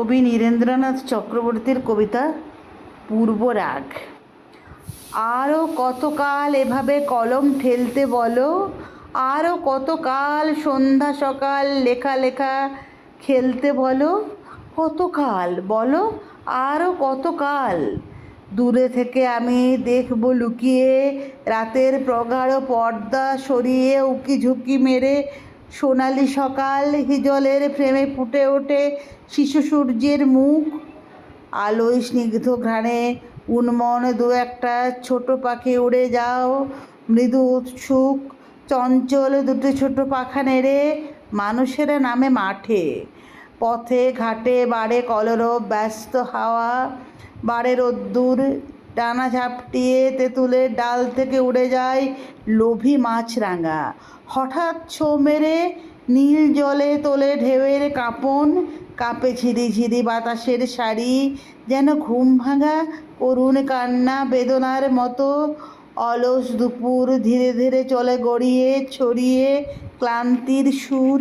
কবি নীরেন্দ্রনাথ চক্রবর্তীর কবিতা পূর্বরাগ। আরও কতকাল এভাবে কলম ঠেলতে বলো? আরও কতকাল সন্ধ্যা সকাল লেখা লেখা খেলতে বলো? কতকাল বলো? আরও কতকাল? দূরে থেকে আমি দেখব লুকিয়ে, রাতের প্রগাঢ় পর্দা সরিয়ে উকি ঝুঁকি মেরে সোনালি সকাল, হিজলের ফ্রেমে ফুটে ওঠে শিশু সূর্যের মুখ। আলোয় স্নিগ্ধ ঘ্রাণে উন্মন দু একটা ছোট পাখি উড়ে যাও। মৃদু উৎসুক, চঞ্চল দুটো ছোট পাখা নেড়ে মানুষেরা নামে মাঠে। পথে, ঘাটে, বাড়ে কলরব, ব্যস্ত হাওয়া, বাড়ে রোদ্দুর ডানা ঝাপটিয়ে তেঁতুলের ডাল থেকে উড়ে যায় লোভী মাছরাঙা। হঠাৎ ছো মেরে নীল জলে তোলে ঢেউয়ের কাঁপন, কাঁপে ঝিরি ঝিরি বাতাসের শাড়ি যেন ঘুম ভাঙা করুণ কান্না বেদনার মতো। অলস দুপুর ধীরে ধীরে চলে গড়িয়ে ছড়িয়ে ক্লান্তির সুর।